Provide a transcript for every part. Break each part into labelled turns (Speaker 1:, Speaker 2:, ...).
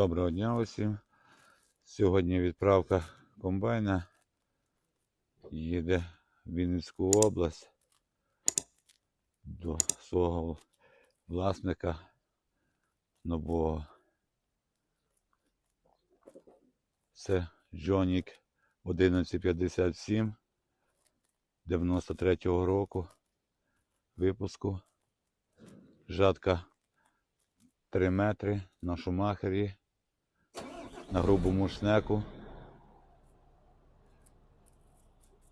Speaker 1: Доброго дня усім. Сьогодні відправка комбайна їде в Вінницьку область до свого власника нового. Це Джонік 1157 93-го року випуску. Жатка 3 метри на шумахері, на грубому шнеку.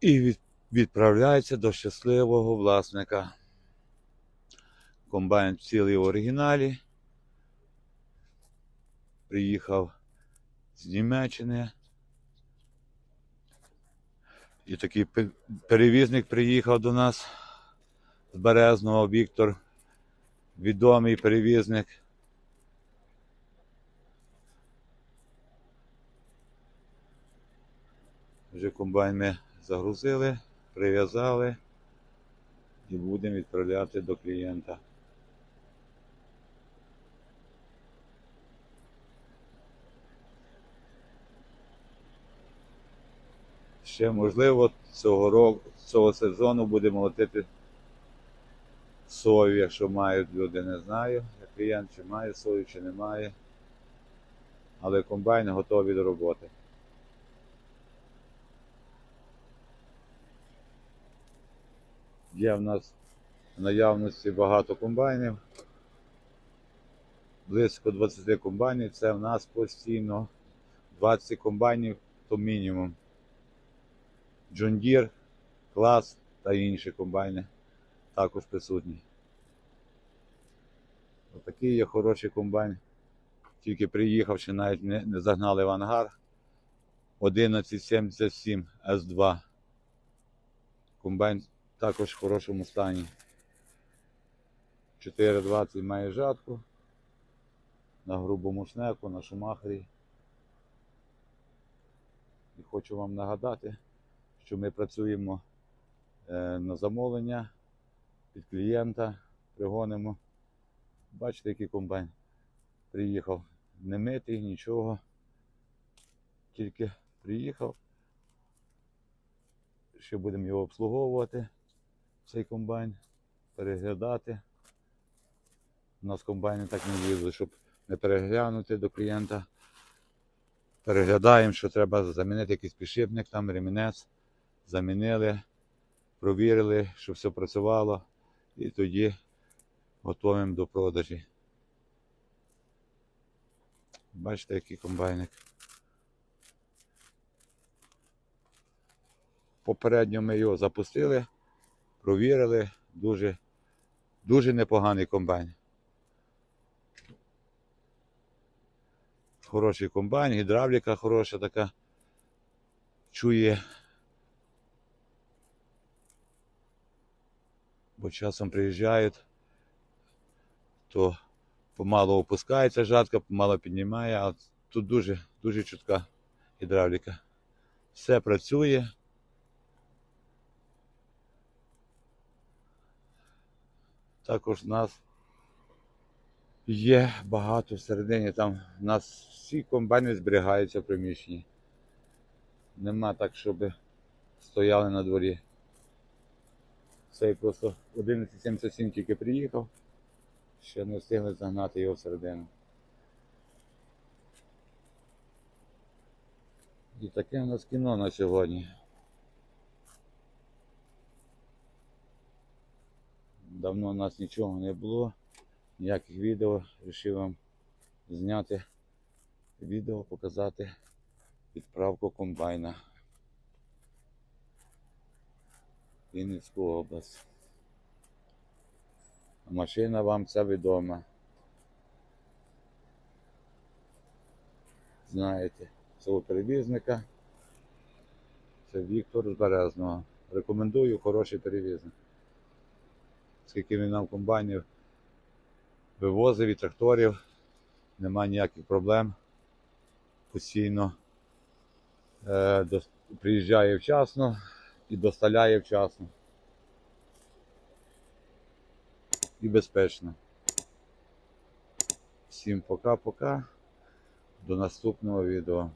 Speaker 1: І відправляється до щасливого власника. Комбайн в цілій оригіналі. Приїхав з Німеччини. І такий перевізник приїхав до нас з Березного Віктор, відомий перевізник. Вже комбайн ми загрузили, прив'язали і будемо відправляти до клієнта. Ще можливо цього року, цього сезону буде молотити сою, якщо мають люди, не знаю. як Клієнт чи має сою, чи не має. Але комбайн готовий до роботи. Є в нас в наявності багато комбайнів. Близько 20 комбайнів. Це в нас постійно 20 комбайнів то мінімум. Deere, клас та інші комбайни також присутні. Отакий є хороший комбайн. Тільки приїхав, ще навіть не, не загнали в ангар. 1177 S2. Комбайн також в хорошому стані. 4,20 має жатку. На грубому шнеку, на шумахері. І хочу вам нагадати, що ми працюємо е, на замовлення під клієнта, пригонимо. Бачите, який комбайн приїхав. Не митий, нічого. Тільки приїхав. Ще будемо його обслуговувати, цей комбайн, переглядати. У нас комбайни так не їздили, щоб не переглянути до клієнта. Переглядаємо, що треба замінити якийсь підшипник, там ремінець. Замінили, провірили, що все працювало, і тоді готуємо до продажі. Бачите, який комбайник. Попередньо ми його запустили, провірили, дуже, дуже непоганий комбайн. Хороший комбайн, гідравліка хороша така. Чує. Бо часом приїжджають, то помало опускається жатка, помало піднімає, а тут дуже, дуже чутка гідравліка. Все працює. Також в нас є багато всередині. Там в нас всі комбайни зберігаються в приміщенні. Нема так, щоб стояли на дворі. Цей просто 1177 тільки приїхав, ще не встигли загнати його всередину. І таке у нас кіно на сьогодні. Давно у нас нічого не було, ніяких відео. Рішив вам зняти відео, показати відправку комбайна. Вінницьку область. Машина вам ця відома. Знаєте, цього перевізника. Це Віктор з Березного. Рекомендую хороший перевізник. Скільки він нам комбайнів вивозив і тракторів, нема ніяких проблем. Постійно е, дос- приїжджає вчасно і доставляє вчасно. І безпечно. Всім пока-пока. До наступного відео.